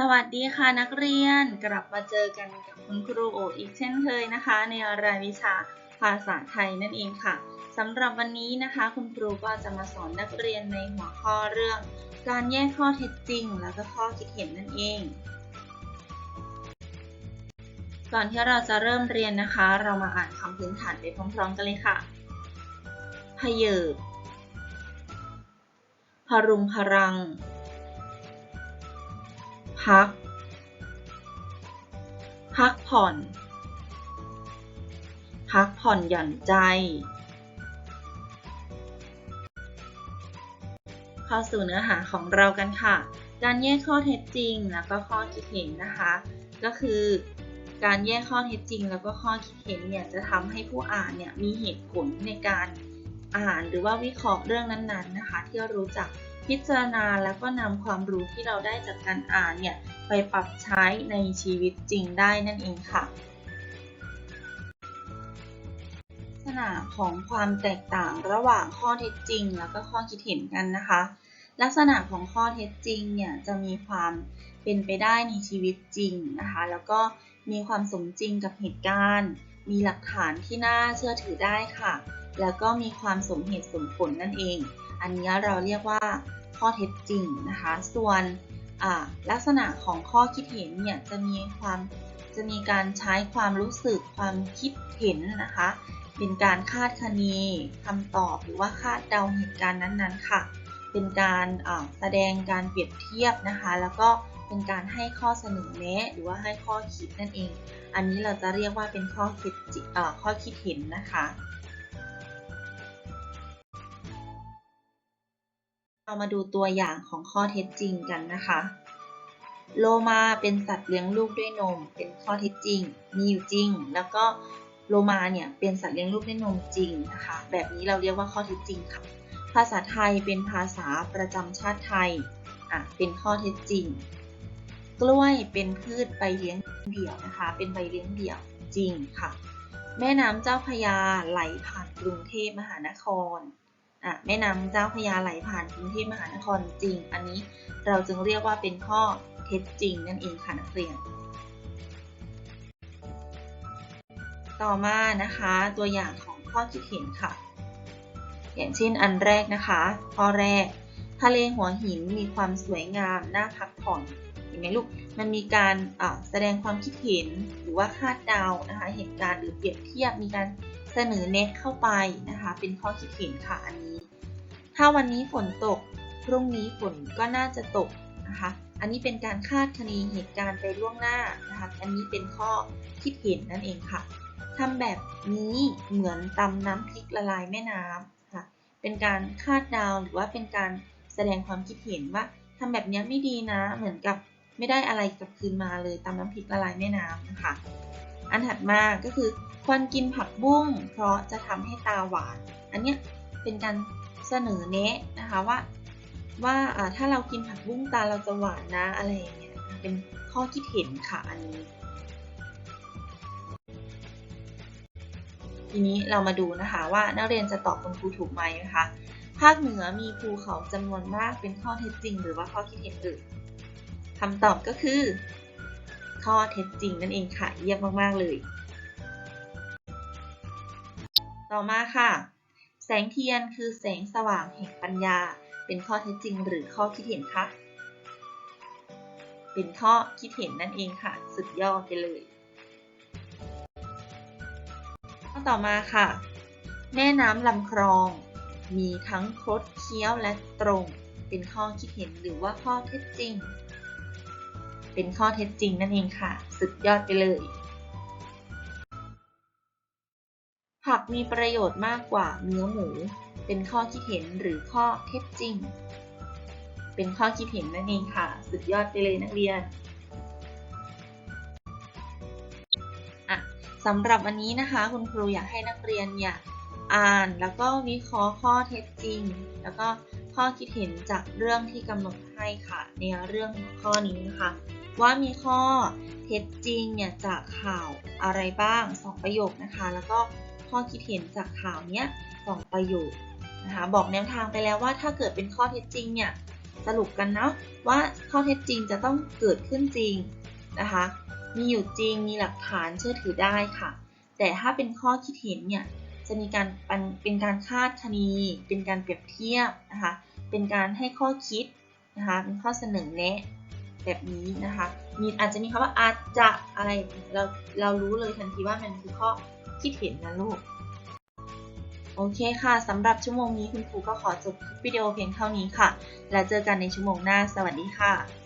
สวัสดีค่ะนักเรียนกลับมาเจอกันกับคุณครูโออีกเช่นเคยนะคะ ในรายวิชาภาษาไทยนั่นเองค่ะสำหรับวันนี้นะคะ คุณครูก็จะมาสอนนักเรียนในหัวข้อเรื่อง การแยกข้อเท็จจริง แล้วก็ข้อคิดเห็นนั่นเอง ก่อนที่เราจะเริ่มเรียนนะคะ เรามาอ่านคำพื้นฐานไปพร้อมๆกันเลยค่ะพเยิบพรุงพรัง พัก พักผ่อน พักผ่อนหย่อนใจ เข้าสู่เนื้อหาของเรากันค่ะ การแยกข้อเท็จจริงแล้วก็ข้อคิดเห็นนะคะ ก็คือการแยกข้อเท็จจริง แล้วก็ข้อคิดเห็นเนี่ยจะทำให้ผู้อ่านเนี่ยมีเหตุผลในการอ่านหรือว่าวิเคราะห์เรื่องนั้นๆนะคะ ที่รู้จัก พิจารณาแล้วก็นำความรู้ที่เราได้จากการอ่านเนี่ยไปปรับใช้ในชีวิตจริงได้นั่นเองค่ะ ลักษณะของความแตกต่างระหว่างข้อเท็จจริง แล้วก็ข้อคิดเห็นกันนะคะ ลักษณะของข้อเท็จจริงเนี่ยจะมีความเป็นไปได้ในชีวิตจริงนะคะ แล้วก็มีความสมจริงกับเหตุการณ์ มีหลักฐานที่น่าเชื่อถือได้ค่ะ แล้วก็มีความสมเหตุสมผลนั่นเอง อันนี้เราเรียกว่าข้อเท็จจริงนะคะ ส่วนลักษณะของข้อคิดเห็นเนี่ยจะมีความจะมีการใช้ความรู้สึกความคิดเห็นนะคะ เป็นการคาดคะเนคำตอบหรือว่าคาดเดาเหตุการณ์นั้นๆค่ะ เป็นการแสดงการเปรียบเทียบนะคะ แล้วก็เป็นการให้ข้อเสนอแนะหรือว่าให้ข้อคิดนั่นเอง อันนี้เราจะเรียกว่าเป็นข้อคิดข้อคิดเห็นนะคะ เรามาดูตัวอย่างของข้อเท็จจริงกันนะคะ โลมาเป็นสัตว์เลี้ยงลูกด้วยนม เป็นข้อเท็จจริง มีอยู่จริง แล้วก็โลมาเนี่ยเป็นสัตว์เลี้ยงลูกด้วยนมจริงนะคะ แบบนี้เราเรียกว่าข้อเท็จจริงค่ะ ภาษาไทยเป็นภาษาประจำชาติไทย อะ เป็นข้อเท็จจริง กล้วยเป็นพืชใบเลี้ยงเดี่ยวนะคะ เป็นใบเลี้ยงเดี่ยวจริงค่ะ แม่น้ำเจ้าพยาไหลผ่านกรุงเทพมหานคร แม่น้ำเจ้าพยาไหลผ่านกรุงเทพมหานครจริง อันนี้เราจึงเรียกว่าเป็นข้อเท็จจริงนั่นเองค่ะนักเรียน ต่อมานะคะตัวอย่างของข้อคิดเห็นค่ะ อย่างเช่นอันแรกนะคะ ข้อแรก ทะเลหัวหินมีความสวยงามน่าพักผ่อนเห็นไหมลูกมันมีการแสดงความคิดเห็นหรือว่าคาดเดานะคะเหตุการณ์หรือเปรียบเทียบมีการ เสนอแนะเข้าไปนะคะ เป็นข้อคิดเห็นค่ะอันนี้ ถ้าวันนี้ฝนตก พรุ่งนี้ฝนก็น่าจะตกนะคะ อันนี้เป็นการคาดคะเนเหตุการณ์ไปล่วงหน้านะคะ อันนี้เป็นข้อคิดเห็นนั่นเองค่ะทำแบบนี้เหมือนตำน้ำพริกละลายแม่น้ำค่ะ เป็นการคาดเดาหรือว่าเป็นการแสดงความคิดเห็นว่าทำแบบนี้ไม่ดีนะ เหมือนกับไม่ได้อะไรกลับคืนมาเลยตำน้ำพริกละลายแม่น้ำนะคะ อันถัดมาก็คือควรกินผักบุ้ง เพราะจะทำให้ตาหวาน อันนี้เป็นการเสนอแนะนะคะว่าว่าถ้าเรากินผักบุ้งตาเราจะหวานนะอะไรอย่างเงี้ยเป็นข้อคิดเห็นค่ะอันนี้ ทีนี้เรามาดูนะคะว่านักเรียนจะตอบคุณครูถูกไหมนะคะภาคเหนือมีภูเขาจำนวนมากเป็นข้อเท็จจริง หรือว่าข้อคิดเห็นอื่นคำตอบก็คือ ข้อเท็จจริงนั่นเองค่ะ เยี่ยมมาก ๆ เลย ต่อมาค่ะ แสงเทียนคือแสงสว่างแห่งปัญญา เป็นข้อเท็จจริงหรือข้อคิดเห็นคะ เป็นข้อคิดเห็นนั่นเองค่ะ สุดยอดไปเลย ข้อต่อมาค่ะ แม่น้ำลำคลอง มีทั้งคดเคี้ยวและตรง เป็นข้อคิดเห็นหรือว่าข้อเท็จจริง เป็นข้อเท็จจริงนั่นเองค่ะ สุดยอดไปเลย ผักมีประโยชน์มากกว่าเนื้อหมู เป็นข้อคิดเห็นหรือข้อเท็จจริง เป็นข้อคิดเห็นนั่นเองค่ะ สุดยอดไปเลยนักเรียนอะสำหรับวันนี้นะคะ คุณครูอยากให้นักเรียนเนี่ยอ่านแล้วก็วิเคราะห์ข้อเท็จจริง แล้วก็ข้อคิดเห็นจากเรื่องที่กำหนดให้ค่ะ ในเรื่องข้อนี้นะคะ ว่ามีข้อเท็จจริงเนี่ยจากข่าวอะไรบ้างสองประโยคนะคะ แล้วก็ข้อคิดเห็นจากข่าวเนี้ยสองประโยคนะคะบอกแนวทางไปแล้วว่าถ้าเกิดเป็นข้อเท็จจริงเนี่ยสรุปกันเนาะว่าข้อเท็จจริงจะต้องเกิดขึ้นจริงนะคะมีอยู่จริงมีหลักฐานเชื่อถือได้ค่ะ แต่ถ้าเป็นข้อคิดเห็นเนี่ยจะมีการเป็นเป็นการคาดคะเนเป็นการเปรียบเทียบนะคะเป็นการให้ข้อคิดนะคะเป็นข้อเสนอแนะ แบบนี้นะคะ มีอาจจะมีคำว่าอาจจะอะไร เราเรารู้เลยทันทีว่ามันคือข้อคิดเห็นนะลูก โอเคค่ะสำหรับชั่วโมงนี้คุณครูก็ขอจบวิดีโอเพียงเท่านี้ค่ะ แล้วเจอกันในชั่วโมงหน้า สวัสดีค่ะ